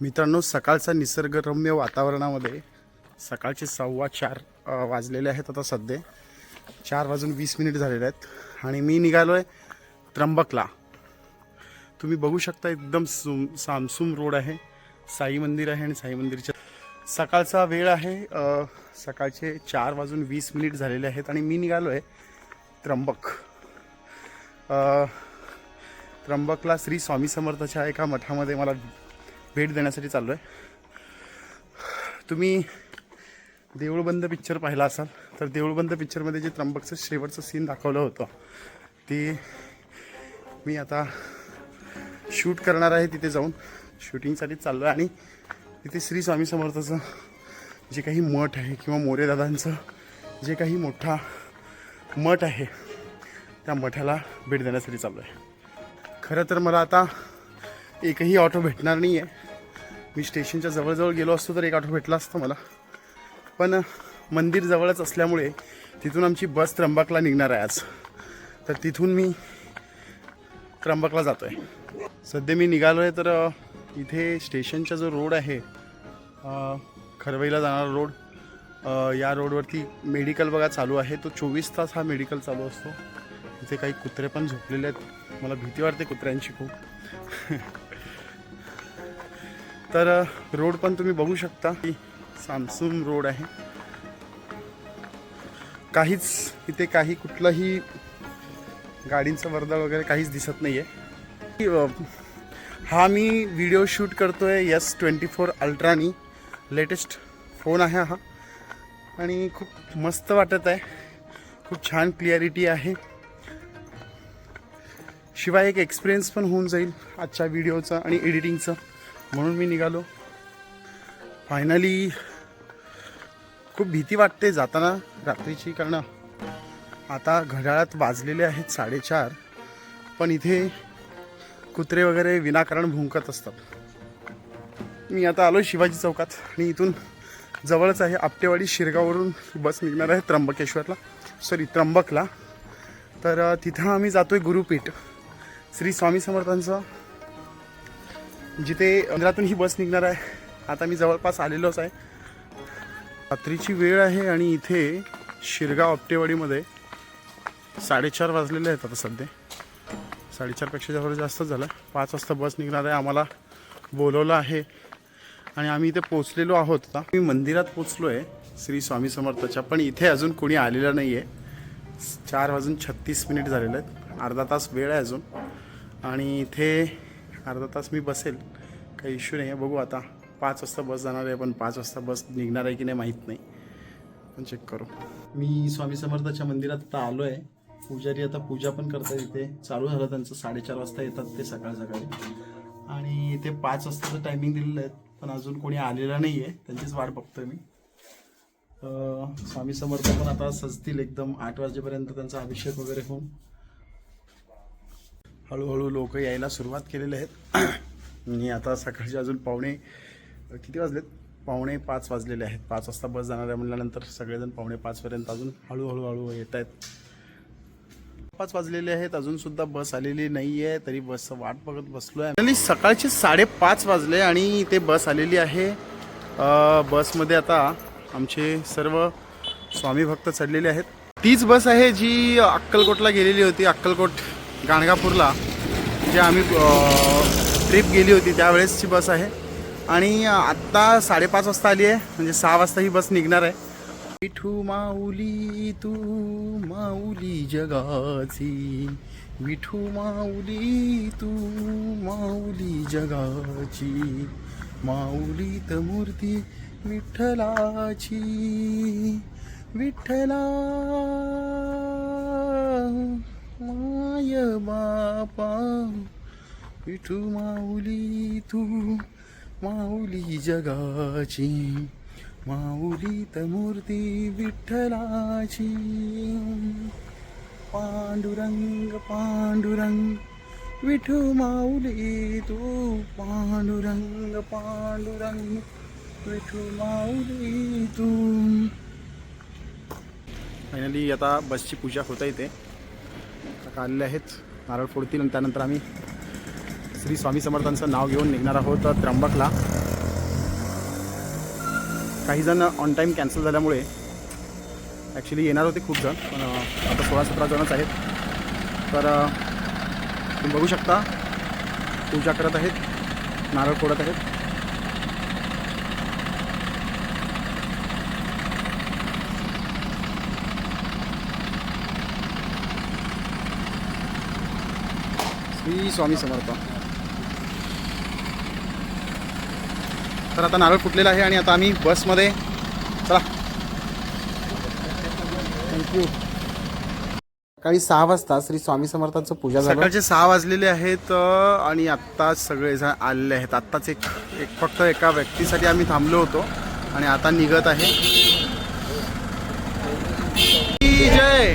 मित्रांनो सकाळचा निसर्गरम्य वातावरणामध्ये सकाळचे सव्वा चार वाजलेले आहेत आता सध्या. चार वाजून वीस मिनिट झालेले आहेत आणि मी निघालो आहे त्र्यंबकला. तुम्ही बघू शकता एकदम सुम सामसूम रोड आहे साई मंदिर आहे आणि साई मंदिरच्या सकाळचा वेळ आहे सकाळचे चार वाजून वीस मिनिट झालेले आहेत आणि मी निघालो आहे त्र्यंबक त्र्यंबकला श्री स्वामी समर्थाच्या एका मठामध्ये मला भेट देण्यासाठी चाललो आहे तुम्ही देऊळबंद पिक्चर पाहिला असाल तर देऊळबंद पिक्चरमध्ये जे त्र्यंबकचं शेवटचं सीन दाखवलं होतं ते मी आता शूट करणार आहे तिथे जाऊन. शूटिंगसाठी चाललो आहे आणि तिथे श्री स्वामी समर्थाचं जे काही मठ आहे किंवा मोरेदादांचं जे काही मोठा मठ आहे त्या मठाला भेट देण्यासाठी चाललो आहे खरं तर मला आता एकही ऑटो भेटणार नाही आहे मी स्टेशनच्या जवळजवळ गेलो असतो तर एक ऑटो भेटला असतं मला. पण मंदिर जवळच असल्यामुळे तिथून आमची बस त्र्यंबकला निघणार आहे आज. तर तिथून मी त्र्यंबकला जातो आहे सध्या मी निघालो आहे तर इथे स्टेशनचा जो रोड आहे खरवईला जाणारा रोड या रोडवरती मेडिकल बघा चालू आहे. तो चोवीस तास हा मेडिकल चालू असतो. इथे काही कुत्रे पण झोपलेले आहेत. मला भीती वाटते कुत्र्यांची खूप. तर रोड पण तुम्ही बघू शकता. की सामसूम रोड आहे. काहीच इथे काही कुठलंही गाडींचं वर्दळ वगैरे काहीच दिसत नाही आहे हा मी व्हिडिओ शूट करतोय यस ट्वेंटी फोर अल्ट्रानी. लेटेस्ट फोन आहे हा. आणि खूप मस्त वाटत आहे. खूप छान क्लिअरिटी आहे. शिवाय एक एक्सपिरियन्स पण होऊन जाईल आजच्या व्हिडिओचा आणि एडिटिंगचं म्हणून मी निघालो. फायनली खूप भीती वाटते जाताना रात्रीची कारण आता घड्याळात वाजलेले आहेत साडेचार पण इथे कुत्रे वगैरे विनाकारण भुंकत असतात. मी आता आलो शिवाजी चौकात आणि इथून जवळच आहे आपटेवाडी शिरगाववरून बस निघणार आहे त्र्यंबकेश्वरला. सॉरी त्र्यंबकला. तर तिथं आम्ही जातोय गुरुपीठ. श्री स्वामी समर्थांचं जिथे मंदिरातून ही बस निघणार आहे. आता मी जवळपास आलेलोच आहे. रात्रीची वेळ आहे आणि इथे शिरगाव आपटेवाडीमध्ये साडेचार वाजलेले आहेत आता सध्या. साडेचारपेक्षा जवळ जास्त झालं. पाच वाजता बस निघणार आहे. आम्हाला बोलवलं आहे. आणि आम्ही इथे पोचलेलो आहोत आता. मी मंदिरात पोचलो आहे श्री स्वामी समर्थाच्या पण इथे अजून कोणी आलेलं नाही आहे चार वाजून छत्तीस मिनिट झालेले आहेत. अर्धा तास वेळ आहे अजून. आणि इथे अर्धा तास मी बसेल काही इश्यू नाही आहे. बघू आता पाच वाजता बस जाणार आहे पण पाच वाजता बस निघणार आहे की नाही माहीत नाही. पण चेक करू. मी स्वामी समर्थाच्या मंदिरात आता आलो आहे पुजारी आता पूजा पण करतात इथे. चालू झालं त्यांचं साडेचार वाजता येतात ते सकाळ सकाळी. आणि इथे पाच वाजताचं टायमिंग दिलेलं आहे पण अजून कोणी आलेलं नाही आहे त्यांचीच वाट बघतोय मी. स्वामी समर्थ पण आता सजतील एकदम आठ वाजेपर्यंत त्यांचा अभिषेक वगैरे होऊन. हळूहळू लोक यायला सुरुवात केलेले आहेत. आणि आता सकाळचे अजून पावणे किती वाजलेत? पावणे पाच वाजलेले आहेत. पाच वाजता बस जाणार आहे म्हणल्यानंतर सगळेजण पावणे पाचपर्यंत अजून हळूहळू हळू येत आहेत. पाच वाजलेले आहेत. अजूनसुद्धा बस आलेली नाही आहे तरी बसचं वाट बघत बसलो आहे आणि सकाळचे साडेपाच वाजले आणि ते बस आलेली आहे. बसमध्ये आता आमचे सर्व स्वामी भक्त चढलेले आहेत. तीच बस आहे जी अक्कलकोटला गेलेली होती. अक्कलकोट गाणगापूरला जे आम्ही ट्रिप गेली होती त्यावेळेसची बस आहे. आणि आत्ता साडेपाच वाजता आली आहे म्हणजे सहा वाजता ही बस निघणार आहे. विठू माऊली तू माऊली जगाची. विठू माऊली तू माऊली जगाची. माऊलीत मूर्ती विठ्ठलाची. विठ्ठला. माय बापा विठू माऊली तू माऊली जगाची माऊली मूर्ती विठ्ठलाची. पांडुरंग पांडुरंग विठू माऊली तू पांडुरंग पांडुरंग विठू माऊली तू. फायनली आता बसची पूजा होता इथे. काढले आहेत. नारळ फोडतील आणि त्यानंतर आम्ही श्री स्वामी समर्थांचं नाव घेऊन निघणार आहोत त्र्यंबकला. काही जण ऑन टाईम कॅन्सल झाल्यामुळे ॲक्च्युली येणार होते खूप जण पण आता सोळा सतरा जणच आहेत. तर तुम्ही बघू शकता पूजा करत आहेत नारळ फोडत आहेत. श्री स्वामी समर्थ. तर आता नारळ फुटलेला आहे आणि आता आम्ही बसमध्ये चला. थँक्यू सकाळी सहा वाजता श्री स्वामी समर्थांचं पूजा झालं. सकाळचे सहा वाजलेले आहेत आणि आत्ताच सगळेजण आलेले आहेत. आत्ताच एक एक फक्त एका व्यक्तीसाठी आम्ही थांबलो होतो आणि आता निघत आहे. की जय!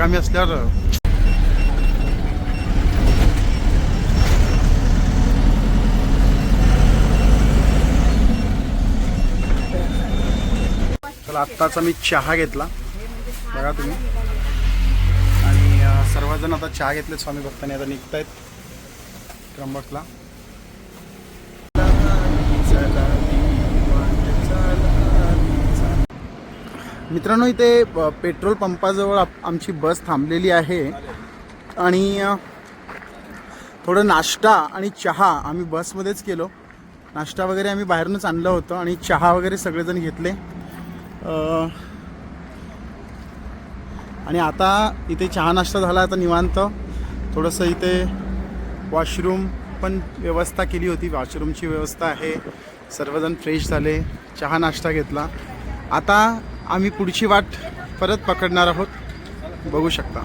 रिकामी असल्यावर चला आत्ताचा मी चहा घेतला. बघा तुम्ही. आणि सर्वजण आता चहा घेतले स्वामी भक्तांनी आता निघत आहेत त्र्यंबकला मित्रांनो इथे पेट्रोल पंपाजवळ आमची बस थांबलेली आहे. आणि थोडं नाश्ता आणि चहा आम्ही बसमध्येच केलो. नाश्ता वगैरे आम्ही बाहेरूनच आणलं होतं आणि चहा वगैरे सगळेजण घेतले. आणि आता इथे चहा नाश्ता झाला आता निवांत. थोडंसं इथे वॉशरूम पण व्यवस्था केली होती. वॉशरूमची व्यवस्था आहे. सर्वजण फ्रेश झाले. चहा नाश्ता घेतला. आता आम्ही पुढची वाट परत पकडणार आहोत. बघू शकता.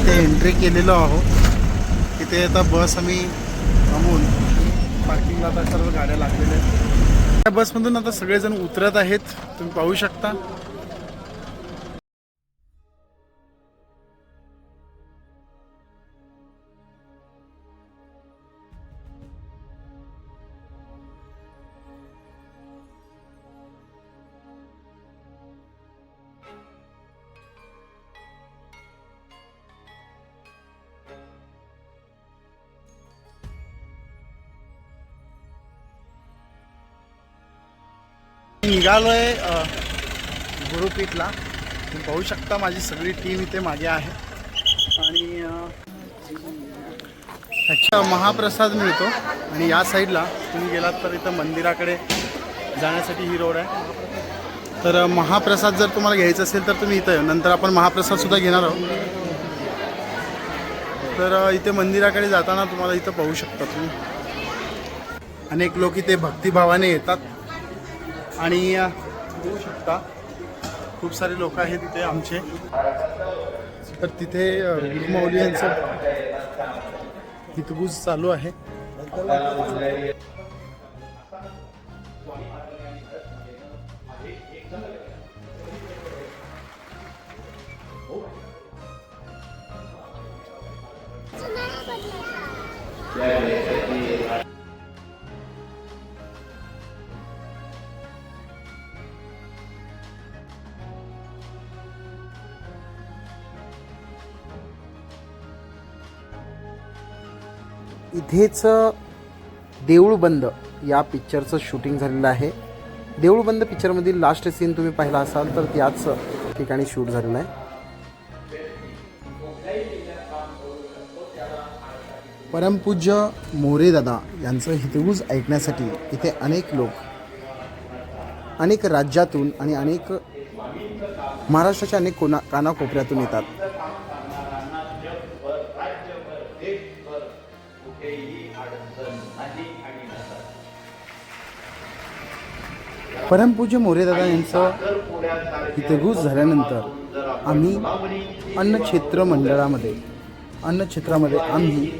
इथे एंट्री केलेलो आहोत. तिथे आता बस आम्ही थांबून पार्किंगला आता सर्व गाड्या लागलेल्या आहेत. त्या बसमधून आता सगळेजण उतरत आहेत. तुम्ही पाहू शकता. निघालो निघालोय गुरुपीठला. तुम्ही पाहू शकता माझी सगळी टीम इथे मागे आहे. आणि अच्छा महाप्रसाद मिळतो. आणि या साईडला तुम्ही गेलात तर इथं मंदिराकडे जाण्यासाठी ही रोड आहे. तर महाप्रसाद जर तुम्हाला घ्यायचा असेल तर तुम्ही इथं नंतर आपण महाप्रसादसुद्धा घेणार आहोत. तर इथे मंदिराकडे जाताना तुम्हाला इथं पाहू शकता तुम्ही. अनेक लोक इथे भक्तिभावाने येतात. आणि बघू शकता. खूप सारे लोक आहेत तिथे आमचे. तर तिथे अ, गुरुमाऊली यांचं हितगुज चालू आहे. इथेचं देऊळबंद या पिक्चरचं शूटिंग झालेलं आहे. देऊळबंद पिक्चरमधील लास्ट सीन तुम्ही पाहिला असाल तर त्याच ठिकाणी शूट झालेलं आहे. परमपूज्य मोरे दादा यांचं हितगुज ऐकण्यासाठी इथे अनेक लोक अनेक राज्यातून आणि अनेक महाराष्ट्राच्या अनेक कोना कानाकोपऱ्यातून येतात. परमपूज्य मोरेदादा यांचं हितगुज झाल्यानंतर आम्ही अन्नक्षेत्र मंडळामध्ये अन्नक्षेत्रामध्ये आम्ही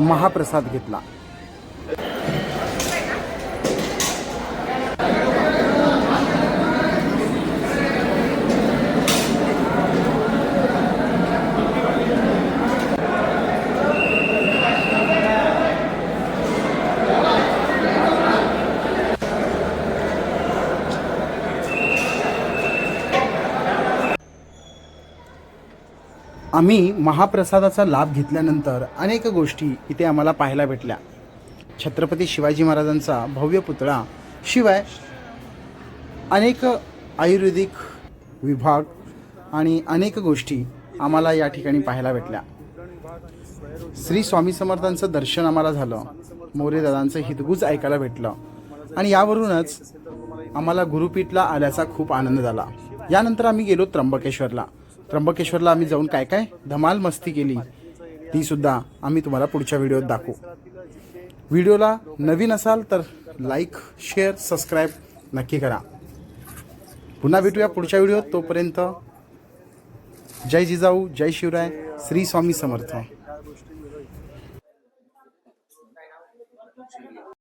महाप्रसाद घेतला. आम्ही महाप्रसादाचा लाभ घेतल्यानंतर अनेक गोष्टी इथे आम्हाला पाहायला भेटल्या. छत्रपती शिवाजी महाराजांचा भव्य पुतळा शिवाय अनेक आयुर्वेदिक विभाग आणि अनेक गोष्टी आम्हाला या ठिकाणी पाहायला भेटल्या. श्री स्वामी समर्थांचं दर्शन आम्हाला झालं. मोरेदादांचं हितगुज ऐकायला भेटलं. आणि यावरूनच आम्हाला गुरुपीठला आल्याचा खूप आनंद झाला. यानंतर आम्ही गेलो त्र्यंबकेश्वरला. त्र्यंबकेश्वरला आम्ही जाऊन काय काय धमाल मस्ती केली ती सुद्धा आम्ही तुम्हाला पुढच्या व्हिडिओत दाखवू. व्हिडिओला नवीन असाल तर लाईक शेअर सबस्क्राईब नक्की करा. पुन्हा भेटूया पुढच्या व्हिडिओत. तोपर्यंत जय जिजाऊ जय शिवराय श्री स्वामी समर्थ.